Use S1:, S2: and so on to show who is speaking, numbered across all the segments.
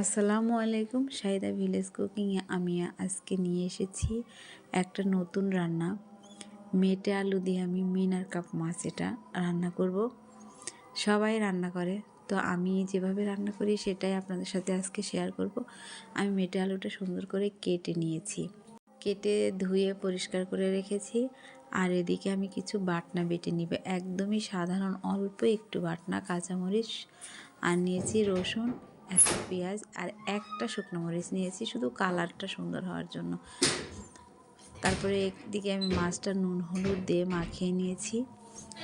S1: আসসালামু আলাইকুম সাইদা ভিলেজ কুকিংয়ে আমি আজকে নিয়ে এসেছি একটা নতুন রান্না। মেটে আলু দিয়ে আমি মিনার কাপ মাছ এটা রান্না করব। সবাই রান্না করে, তো আমি যেভাবে রান্না করি সেটাই আপনাদের সাথে আজকে শেয়ার করব। আমি মেটে আলুটা সুন্দর করে কেটে নিয়েছি। কেটে ধুয়ে পরিষ্কার করে রেখেছি। আর এদিকে আমি কিছু বাটনা বেটে নিবে। একদমই সাধারণ অল্প একটু বাটনা, কাঁচামরিচ, আর নিয়েছি রসুন। একটা পেঁয়াজ আর একটা শুকনো মরিচ নিয়েছি, শুধু কালারটা সুন্দর হওয়ার জন্য। তারপরে একদিকে আমি মাছটা নুন, হলুদ দিয়ে মাখিয়ে নিয়েছি।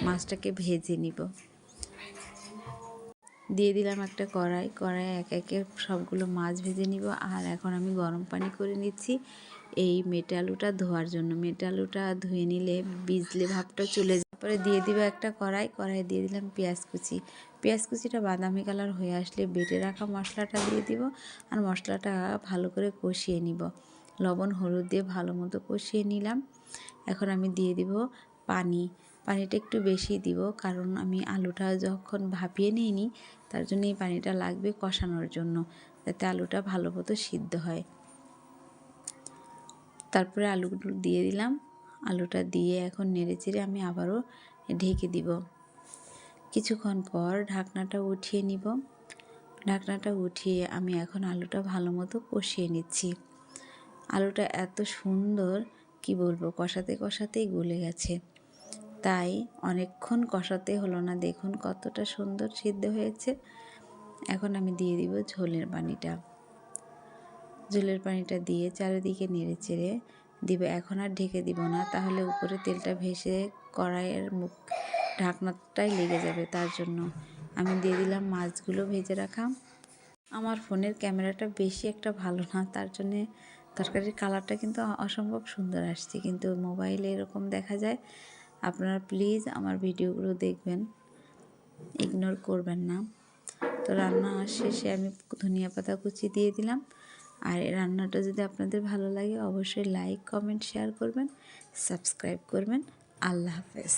S1: মাছটাকে ভেজে নিব। দিয়ে দিলাম একটা কড়াই। কড়াই এক একে সবগুলো মাছ ভেজে নিব। আর এখন আমি গরম পানি করে নিচ্ছি। এই মেটে আলুটা ধোয়ার জন্য। মেটে আলুটা ধুয়ে নিলে বিজলে ভাবটা চলে যায়। তারপরে দিয়ে দিব একটা কড়াই। কড়াই দিয়ে দিলাম পেঁয়াজ কুচি। পেঁয়াজ কুচিটা বাদামি কালার হয়ে আসলে বেটে রাখা মশলাটা দিয়ে দিব আর মশলাটা ভালো করে কষিয়ে নিব। লবণ, হলুদ দিয়ে ভালো মতো কষিয়ে নিলাম। এখন আমি দিয়ে দিব পানি। পানিটা একটু বেশি দিব কারণ আমি আলুটা যখন ভাপিয়ে নিইনি তার জন্য এই পানিটা লাগবে কষানোর জন্য যাতে আলুটা ভালো মতো সিদ্ধ হয়। তারপরে আলুগুলো দিয়ে দিলাম। আলুটা দিয়ে এখন নেড়ে চেড়ে আমি আবারও ঢেকে দিব। কিছুক্ষণ পর ঢাকনাটা উঠিয়ে নিব। ঢাকনাটা উঠিয়ে আমি এখন আলুটা ভালো মতো কষিয়ে নিচ্ছি। আলুটা এত সুন্দর, কি বলব, কষাতে কষাতেই গলে গেছে। তাই অনেকক্ষণ কষাতে হলো না, দেখুন কতটা সুন্দর সিদ্ধ হয়েছে। এখন আমি দিয়ে দিব ঝোলের পানিটা। ঝোলের পানিটা দিয়ে চারিদিকে নেড়ে চেড়ে দিব। এখন আর ঢেকে দিব না, তাহলে উপরে তেলটা ভেসে কড়াইয়ের মুখ ঢাকনাটাই লেগে যাবে তার জন্য। আমি দিয়ে দিলাম মাছগুলো ভেজে রাখা। আমার ফোনের ক্যামেরাটা বেশি একটা ভালো না, তার জন্যে তরকারির কালারটা কিন্তু অসম্ভব সুন্দর আসছে। কিন্তু মোবাইলে এরকম দেখা যায়, আপনারা প্লিজ আমার ভিডিওগুলো দেখবেন, ইগনোর করবেন না। তো রান্না শেষে আমি ধনিয়া পাতা কুচি দিয়ে দিলাম। আর এই রান্নাটা যদি আপনাদের ভালো লাগে, অবশ্যই লাইক, কমেন্ট, শেয়ার করবেন, সাবস্ক্রাইব করবেন। আল্লাহ হাফেজ।